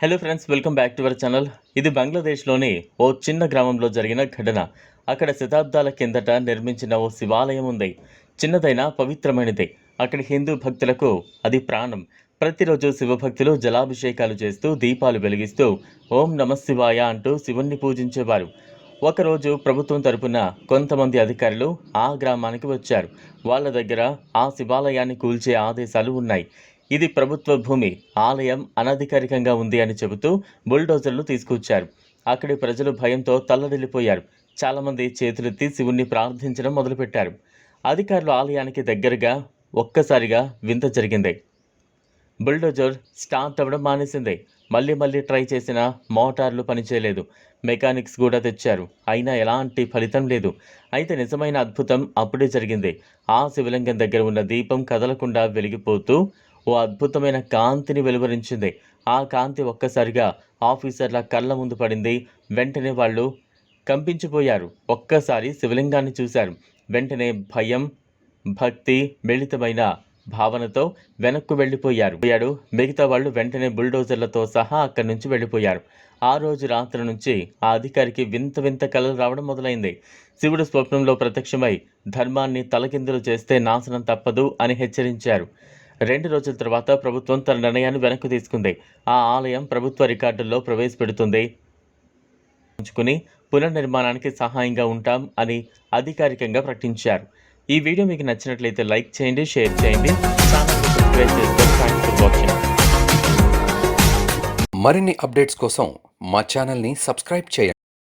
Hello friends welcome back to our channel ఇది బంగ్లాదేశ్లోని ఓ చిన్న గ్రామంలో జరిగిన ఘటన. అక్కడ శతాబ్దాల కిందట నిర్మించిన ఓ శివాలయం ఉంది. చిన్నదైన పవిత్రమైనది. అక్కడి హిందూ భక్తులకు అది ప్రాణం. ప్రతిరోజు శివభక్తులు జలాభిషేకాలు చేస్తూ దీపాలు వెలిగిస్తూ ఓం నమ శివాయ అంటూ శివుణ్ణి పూజించేవారు. ఒకరోజు ప్రభుత్వం తరపున కొంతమంది అధికారులు ఆ గ్రామానికి వచ్చారు. వాళ్ళ దగ్గర ఆ శివాలయాన్ని కూల్చే ఆదేశాలు ఉన్నాయి. ఇది ప్రభుత్వ భూమి ఆలయం అనధికారికంగా ఉంది అని చెబుతూ బుల్డోజర్లు తీసుకొచ్చారు. అక్కడి ప్రజలు భయంతో తల్లడిల్లిపోయారు. చాలామంది చేతులెత్తి శివుణ్ణి ప్రార్థించడం మొదలుపెట్టారు. అధికారులు ఆలయానికి దగ్గరగా ఒక్కసారిగా వింత జరిగింది. బుల్డోజర్ స్టార్ట్ అవ్వడం మానేసింది. మళ్ళీ మళ్ళీ ట్రై చేసిన మోటార్లు పనిచేయలేదు. మెకానిక్స్ కూడా తెచ్చారు. అయినా ఎలాంటి ఫలితం లేదు. అయితే నిజమైన అద్భుతం అప్పుడే జరిగింది. ఆ శివలింగం దగ్గర ఉన్న దీపం కదలకుండా వెలిగిపోతూ ఓ అద్భుతమైన కాంతిని వెలువరించింది. ఆ కాంతి ఒక్కసారిగా ఆఫీసర్ల కళ్ళ ముందు పడింది. వెంటనే వాళ్ళు కంపించిపోయారు. ఒక్కసారి శివలింగాన్ని చూశారు. వెంటనే భయం భక్తి మిళితమైన భావనతో వెనక్కు వెళ్ళిపోయారు. పోయాడు మిగతా వాళ్ళు వెంటనే బుల్డోజర్లతో సహా అక్కడి నుంచి వెళ్ళిపోయారు. ఆ రోజు రాత్రి నుంచి ఆ అధికారికి వింత వింత కలలు రావడం మొదలైంది. శివుడు స్వప్నంలో ప్రత్యక్షమై ధర్మాన్ని తలకిందులు చేస్తే నాశనం తప్పదు అని హెచ్చరించారు. రెండు రోజుల తర్వాత ప్రభుత్వం తన నిర్ణయాన్ని వెనక్కు తీసుకుంది. ఆ ఆలయం ప్రభుత్వ రికార్డుల్లో ప్రవేశపెడుతుంది. ఉంచుకుని పునర్నిర్మాణానికి సహాయంగా ఉంటాం అని అధికారికంగా ప్రకటించారు. ఈ వీడియో మీకు నచ్చినట్లయితే లైక్ చేయండి షేర్ చేయండి. సబ్స్క్రైబ్ చేసుకోండి థ్యాంక్స్ ఫర్ వాచింగ్ మరిన్ని అప్డేట్స్ కోసం మా ఛానల్ని సబ్స్క్రైబ్ చేయండి.